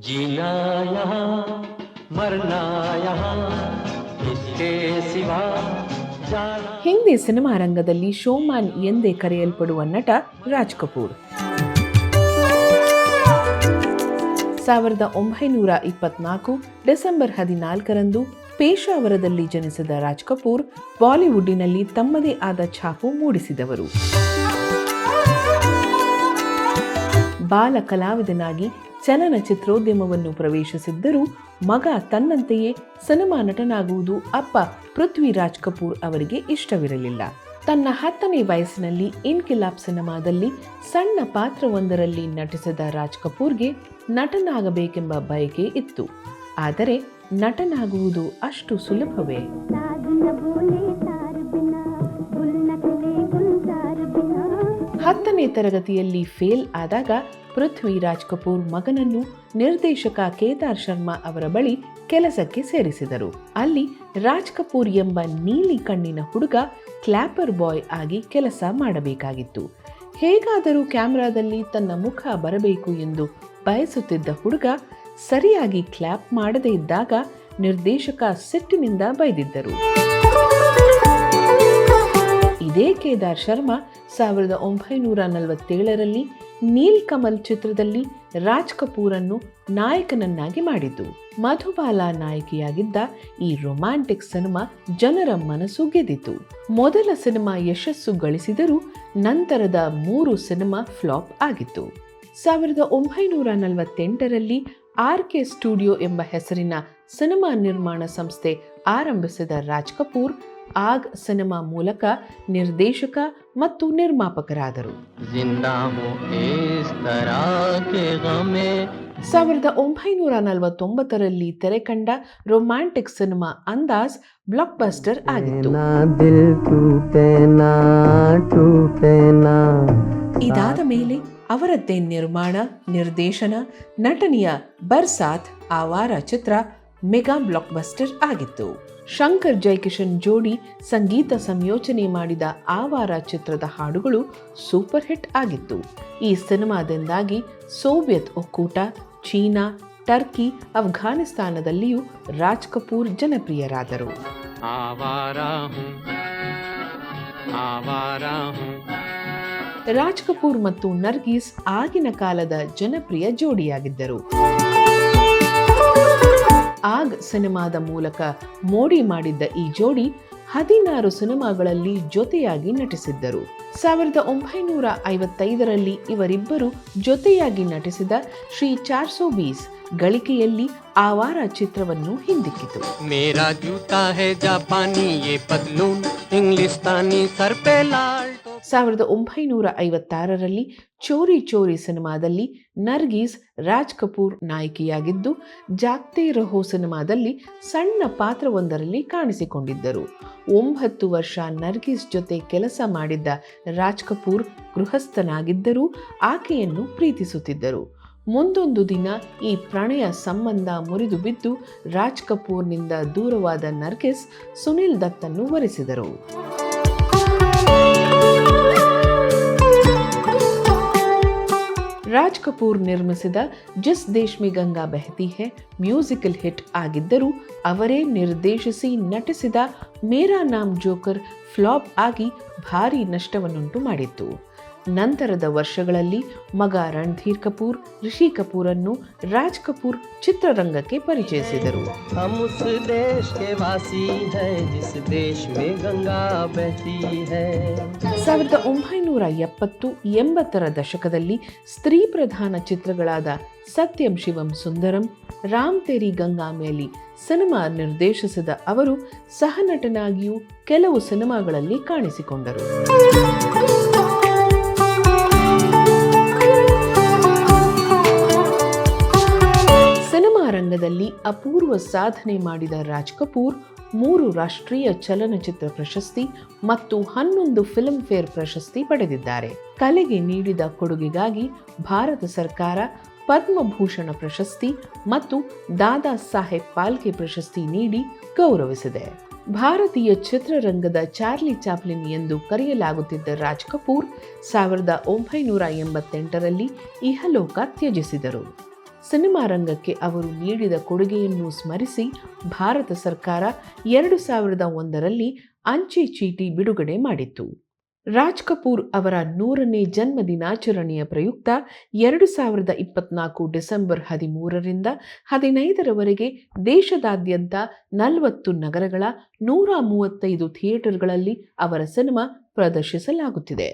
जीना यहाँ मरना यहाँ इसके सिवा जाना ಹಿಂದಿ ಸಿನಿಮಾ ರಂಗದಲ್ಲಿ ಶೋಮ್ಯಾನ್ ಎಂದೇ ಕರೆಯಲ್ಪಡುವ ನಟ ರಾಜ್ ಕಪೂರ್ ಸಾವಿರದ ಒಂಬೈನೂರ ಇಪ್ಪತ್ನಾಲ್ಕು ಡಿಸೆಂಬರ್ ಹದಿನಾಲ್ಕರಂದು ಪೇಶಾವರದಲ್ಲಿ ಜನಿಸಿದ ರಾಜ್ ಕಪೂರ್ ಬಾಲಿವುಡ್ಡಿನಲ್ಲಿ ತಮ್ಮದೇ ಆದ ಛಾಪು ಮೂಡಿಸಿದವರು ಬಾಲ ಕಲಾವಿದನಾಗಿ ಚಲನಚಿತ್ರೋದ್ಯಮವನ್ನು ಪ್ರವೇಶಿಸಿದ್ದರೂ ಮಗ ತನ್ನಂತೆಯೇ ಸಿನಿಮಾ ನಟನಾಗುವುದು ಅಪ್ಪ ಪೃಥ್ವಿರಾಜ್ ಕಪೂರ್ ಅವರಿಗೆ ಇಷ್ಟವಿರಲಿಲ್ಲ. ತನ್ನ ಹತ್ತನೇ ವಯಸ್ಸಿನಲ್ಲಿ ಇನ್ಕಿಲಾಬ್ ಸಿನಿಮಾದಲ್ಲಿ ಸಣ್ಣ ಪಾತ್ರವೊಂದರಲ್ಲಿ ನಟಿಸಿದ ರಾಜ್ ಕಪೂರ್ಗೆ ನಟನಾಗಬೇಕೆಂಬ ಬಯಕೆ ಇತ್ತು. ಆದರೆ ನಟನಾಗುವುದು ಅಷ್ಟು ಸುಲಭವೇ? ಹತ್ತನೇ ತರಗತಿಯಲ್ಲಿ ಫೇಲ್ ಆದಾಗ ಪೃಥ್ವಿರಾಜ್ ಕಪೂರ್ ಮಗನನ್ನು ನಿರ್ದೇಶಕ ಕೇದಾರ್ ಶರ್ಮಾ ಅವರ ಬಳಿ ಕೆಲಸಕ್ಕೆ ಸೇರಿಸಿದರು. ಅಲ್ಲಿ ರಾಜ್ ಕಪೂರ್ ಎಂಬ ನೀಲಿ ಕಣ್ಣಿನ ಹುಡುಗ ಕ್ಲಾಪರ್ ಬಾಯ್ ಆಗಿ ಕೆಲಸ ಮಾಡಬೇಕಾಗಿತ್ತು. ಹೇಗಾದರೂ ಕ್ಯಾಮ್ರಾದಲ್ಲಿ ತನ್ನ ಮುಖ ಬರಬೇಕು ಎಂದು ಬಯಸುತ್ತಿದ್ದ ಹುಡುಗ ಸರಿಯಾಗಿ ಕ್ಲ್ಯಾಪ್ ಮಾಡದೇ ಇದ್ದಾಗ ನಿರ್ದೇಶಕ ಸಿಟ್ಟಿನಿಂದ ಬೈದಿದ್ದರು. ಇದೇ ಕೇದಾರ್ ಶರ್ಮಾ ಸಾವಿರದ ಒಂಬೈನೂರ ನಲವತ್ತೇಳರಲ್ಲಿ ನೀಲ್ ಕಮಲ್ ಚಿತ್ರದಲ್ಲಿ ರಾಜ್ ಕಪೂರನ್ನು ನಾಯಕನನ್ನಾಗಿ ಮಾಡಿದ್ದು. ಮಧುಬಾಲ ನಾಯಕಿಯಾಗಿದ್ದ ಈ ರೊಮ್ಯಾಂಟಿಕ್ ಸಿನಿಮಾ ಜನರ ಮನಸ್ಸು ಗೆದ್ದಿತು. ಮೊದಲ ಸಿನಿಮಾ ಯಶಸ್ಸು ಗಳಿಸಿದರೂ ನಂತರದ ಮೂರು ಸಿನಿಮಾ ಫ್ಲಾಪ್ ಆಗಿತ್ತು. ಸಾವಿರದ ಒಂಬೈನೂರ ನಲವತ್ತೆಂಟರಲ್ಲಿ ಆರ್ ಕೆ ಸ್ಟುಡಿಯೋ ಎಂಬ ಹೆಸರಿನ ಸಿನಿಮಾ ನಿರ್ಮಾಣ ಸಂಸ್ಥೆ ಆರಂಭಿಸಿದ ರಾಜ್ ಕಪೂರ್ ಆಗ್ ಸಿನಿಮಾ ಮೂಲಕ ನಿರ್ದೇಶಕ ಮತ್ತು ನಿರ್ಮಾಪಕರಾದರು. ಸಾವಿರದ ಒಂಬೈನೂರ ನಲವತ್ತೊಂಬತ್ತರಲ್ಲಿ ತೆರೆ ಕಂಡ romantic cinema Andaz blockbuster ಆಗಿತ್ತು ಇದಾದ ಮೇಲೆ ಅವರದ್ದೇ ನಿರ್ಮಾಣ ನಿರ್ದೇಶನ ನಟನೆಯ ಬರ್ಸಾತ್ ಆವಾರ ಚಿತ್ರ ಮೆಗಾ ಬ್ಲಾಕ್ ಬಸ್ಟರ್ ಆಗಿತ್ತು. ಶಂಕರ್ ಜೈಕಿಶನ್ ಜೋಡಿ ಸಂಗೀತ ಸಂಯೋಜನೆ ಮಾಡಿದ ಆವಾರ ಚಿತ್ರದ ಹಾಡುಗಳು ಸೂಪರ್ ಹಿಟ್ ಆಗಿತ್ತು. ಈ ಸಿನಿಮಾದಿಂದಾಗಿ ಸೋವಿಯತ್ ಒಕ್ಕೂಟ ಚೀನಾ ಟರ್ಕಿ ಅಫ್ಘಾನಿಸ್ತಾನದಲ್ಲಿಯೂ ರಾಜ್ ಕಪೂರ್ ಜನಪ್ರಿಯರಾದರು. ರಾಜ್ ಕಪೂರ್ ಮತ್ತು ನರ್ಗೀಸ್ ಆಗಿನ ಕಾಲದ ಜನಪ್ರಿಯ ಜೋಡಿಯಾಗಿದ್ದರು. ಆಗ್ ಸಿನಿಮಾದ ಮೂಲಕ ಮೋಡಿ ಮಾಡಿದ್ದ ಈ ಜೋಡಿ ಹದಿನಾರು ಸಿನಿಮಾಗಳಲ್ಲಿ ಜೊತೆಯಾಗಿ ನಟಿಸಿದ್ದರು. ಸಾವಿರದ ಒಂಬೈನೂರ ಐವತ್ತೈದರಲ್ಲಿ ಇವರಿಬ್ಬರು ಜೊತೆಯಾಗಿ ನಟಿಸಿದ ಶ್ರೀ ಚಾರ್ಸೋ ಬೀಸ್ ಗಳಿಕೆಯಲ್ಲಿ ಆವಾರ ಚಿತ್ರವನ್ನು ಹಿಂದಿಕ್ಕಿತು. ಮೇರಾ ಜೂತಾ ಹೇ ಜಾಪಾನಿ ಇಂಗ್ಲಿಸ್ತಾನಿ ಸರ್ಪೆ ಸಾವಿರದ ಒಂಬೈನೂರ ಐವತ್ತಾರರಲ್ಲಿ ಚೋರಿ ಚೋರಿ ಸಿನಿಮಾದಲ್ಲಿ ನರ್ಗೀಸ್ ರಾಜ್ ಕಪೂರ್ ನಾಯಕಿಯಾಗಿದ್ದು, ಜಾಗ್ತೆ ರಹೋ ಸಿನಿಮಾದಲ್ಲಿ ಸಣ್ಣ ಪಾತ್ರವೊಂದರಲ್ಲಿ ಕಾಣಿಸಿಕೊಂಡಿದ್ದರು. ಒಂಬತ್ತು ವರ್ಷ ನರ್ಗೀಸ್ ಜೊತೆ ಕೆಲಸ ಮಾಡಿದ್ದ ರಾಜ್ ಕಪೂರ್ ಗೃಹಸ್ಥನಾಗಿದ್ದರೂ ಆಕೆಯನ್ನು ಪ್ರೀತಿಸುತ್ತಿದ್ದರು. ಮುಂದೊಂದು ದಿನ ಈ ಪ್ರಣಯ ಸಂಬಂಧ ಮುರಿದು ಬಿದ್ದು ರಾಜ್ ಕಪೂರ್ನಿಂದ ದೂರವಾದ ನರ್ಗಿಸ್ ಸುನಿಲ್ ದತ್ತನ್ನು ವರಿಸಿದರು. ರಾಜ್ ಕಪೂರ್ ನಿರ್ಮಿಸಿದ ಜಿಸ್ ದೇಶ್ಮಿ ಗಂಗಾ ಬೆಹತಿ ಹೆ ಮ್ಯೂಸಿಕಲ್ ಹಿಟ್ ಆಗಿದ್ದರೂ ಅವರೇ ನಿರ್ದೇಶಿಸಿ ನಟಿಸಿದ ಮೇರಾ ನಾಮ್ ಜೋಕರ್ ಫ್ಲಾಪ್ ಆಗಿ ಭಾರೀ ನಷ್ಟವನ್ನುಂಟು ಮಾಡಿತ್ತು. ನಂತರದ ವರ್ಷಗಳಲ್ಲಿ ಮಗ ರಣಧೀರ್ ಕಪೂರ್ ರಿಷಿ ಕಪೂರನ್ನು ರಾಜ್ ಕಪೂರ್ ಚಿತ್ರರಂಗಕ್ಕೆ ಪರಿಚಯಿಸಿದರು. ಸಾವಿರದ ಒಂಬೈನೂರ ಎಪ್ಪತ್ತು ಎಂಬತ್ತರ ದಶಕದಲ್ಲಿ ಸ್ತ್ರೀ ಪ್ರಧಾನ ಚಿತ್ರಗಳಾದ ಸತ್ಯಂ ಶಿವಂ ಸುಂದರಂ ರಾಮ್ ತೇರಿ ಗಂಗಾ ಮೇಲಿ ಸಿನಿಮಾ ನಿರ್ದೇಶಿಸಿದ ಅವರು ಸಹನಟನಾಗಿಯೂ ಕೆಲವು ಸಿನಿಮಾಗಳಲ್ಲಿ ಕಾಣಿಸಿಕೊಂಡರು. ಸಿನಿಮಾ ಅಪೂರ್ವ ಸಾಧನೆ ಮಾಡಿದ ರಾಜ್ ಕಪೂರ್, ಮೂರು ರಾಷ್ಟ್ರೀಯ ಚಲನಚಿತ್ರ ಪ್ರಶಸ್ತಿ ಮತ್ತು ಹನ್ನೊಂದು ಫಿಲ್ಮ್ ಫೇರ್ ಪ್ರಶಸ್ತಿ ಪಡೆದಿದ್ದಾರೆ. ಕಲೆಗೆ ನೀಡಿದ ಕೊಡುಗೆಗಾಗಿ ಭಾರತ ಸರ್ಕಾರ ಪದ್ಮಭೂಷಣ ಪ್ರಶಸ್ತಿ ಮತ್ತು ದಾದಾ ಸಾಹೇಬ್ ಪಾಲ್ಕೆ ಪ್ರಶಸ್ತಿ ನೀಡಿ ಗೌರವಿಸಿದೆ. ಭಾರತೀಯ ಚಿತ್ರರಂಗದ ಚಾರ್ಲಿ ಚಾಪ್ಲಿನ್ ಎಂದು ಕರೆಯಲಾಗುತ್ತಿದ್ದ ರಾಜ್ ಕಪೂರ್ ಸಾವಿರದ ಒಂಬೈನೂರ ಎಂಬತ್ತೆಂಟರಲ್ಲಿ ಇಹಲೋಕ ತ್ಯಜಿಸಿದರು. ಸಿನಿಮಾ ರಂಗಕ್ಕೆ ಅವರು ನೀಡಿದ ಕೊಡುಗೆಯನ್ನು ಸ್ಮರಿಸಿ ಭಾರತ ಸರ್ಕಾರ ಎರಡು ಸಾವಿರದ ಒಂದರಲ್ಲಿ ಅಂಚೆ ಚೀಟಿ ಬಿಡುಗಡೆ ಮಾಡಿತ್ತು. ರಾಜ್ ಕಪೂರ್ ಅವರ ನೂರನೇ ಜನ್ಮ ದಿನಾಚರಣೆಯ ಪ್ರಯುಕ್ತ ಎರಡು ಸಾವಿರದ ಇಪ್ಪತ್ನಾಲ್ಕು ಡಿಸೆಂಬರ್ ಹದಿಮೂರರಿಂದ ಹದಿನೈದರವರೆಗೆ ದೇಶದಾದ್ಯಂತ ನಲವತ್ತು ನಗರಗಳ ನೂರ ಮೂವತ್ತೈದು ಥಿಯೇಟರ್ಗಳಲ್ಲಿ ಅವರ ಸಿನಿಮಾ ಪ್ರದರ್ಶಿಸಲಾಗುತ್ತಿದೆ.